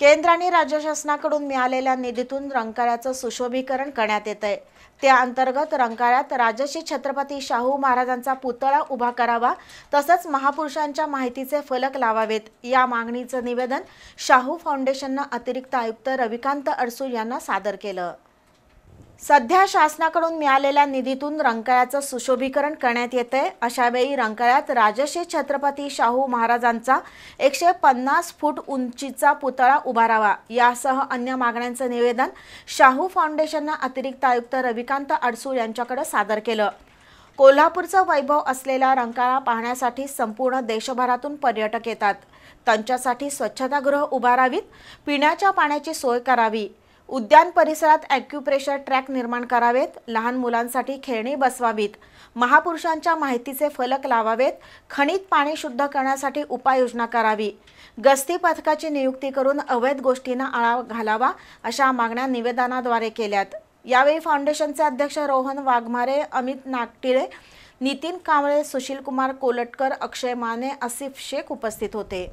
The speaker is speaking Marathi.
केंद्र आणि राज्य शासनाकडून मिळालेल्या निधीतून रंकाळ्याचं सुशोभीकरण करण्यात येत आहे. त्या अंतर्गत रंकाळ्यात राजश्री छत्रपती शाहू महाराजांचा पुतळा उभा करावा तसंच महापुरुषांच्या माहितीचे फलक लावावेत. या मागणीचं निवेदन शाहू फाउंडेशननं अतिरिक्त आयुक्त रविकांत अडसूळ यांना सादर केलं. सध्या शासनाकडून मिळालेल्या निधीतून रंकाळ्याचं सुशोभीकरण करण्यात येते अशावेळी रंकाळ्यात राजश्री छत्रपती शाहू महाराजांचा एकशे पन्नास फूट उंचीचा पुतळा उभारावा यासह अन्य मागण्यांचं निवेदन शाहू फाउंडेशननं अतिरिक्त आयुक्त रविकांत अडसूळ यांच्याकडे सादर केलं. कोल्हापूरचं वैभव असलेला रंकाळा पाहण्यासाठी संपूर्ण देशभरातून पर्यटक येतात. त्यांच्यासाठी स्वच्छतागृह उभारावीत पिण्याच्या पाण्याची सोय करावी. उद्यान परिसरात ॲक्युप्रेशर ट्रॅक निर्माण करावेत. लहान मुलांसाठी खेळणी बसवावीत. महापुरुषांच्या माहितीचे फलक लावावेत. खनित पाणी शुद्ध करण्यासाठी उपाययोजना करावी. गस्ती पथकाची नियुक्ती करून अवैध गोष्टींना आळा घालावा अशा मागण्या निवेदनाद्वारे केल्यात. यावेळी फाउंडेशनचे अध्यक्ष रोहन वाघमारे अमित नागटिळे नितीन कांबळे सुशीलकुमार कोलटकर अक्षय माने आसिफ शेख उपस्थित होते.